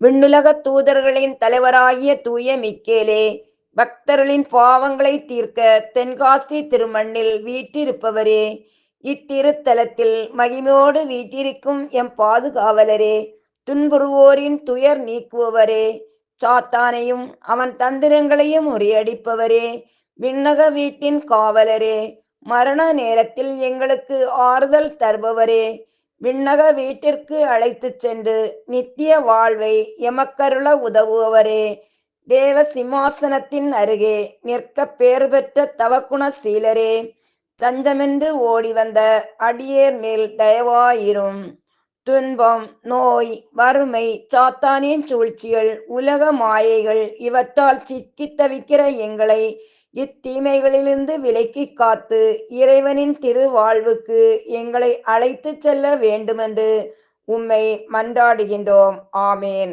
விண்ணுலக தூதர்களின் தலைவராகிய தூய மிக்கேலே பக்தர்களின் பாவங்களை தீர்க்க தென்காசி திருமண்ணில் வீற்றிருப்பவரே இத்திருத்தலத்தில் மகிமையோடு வீட்டிருக்கும் எம் பாதுகாவலரே துன்புறுவோரின் துயர் நீக்குபவரே சாத்தானையும் அவன் தந்திரங்களையும் முறியடிப்பவரே விண்ணக வீட்டின் காவலரே மரண நேரத்தில் எங்களுக்கு ஆறுதல் தருபவரே விண்ணக வீட்டிற்கு அழைத்துச் சென்று நித்திய வாழ்வை எமக்கருள உதவுபவரே. தேவ சிம்மாசனத்தின் அருகே நிற்க பேறு பெற்ற தவக்குண சீலரே. தஞ்சமென்று ஓடி வந்த அடியேர் மேல் தயவாயிரும். துன்பம் நோய் வறுமை சாத்தானின் சூழ்ச்சிகள் உலக மாயைகள் இவற்றால் சிக்கித் தவிக்கிற எங்களை இத்தீமைகளிலிருந்து விலக்கி காத்து இறைவனின் திருவாழ்வுக்கு எங்களை அழைத்துச் செல்ல வேண்டுமென்று உம்மை மன்றாடுகின்றோம். ஆமேன்.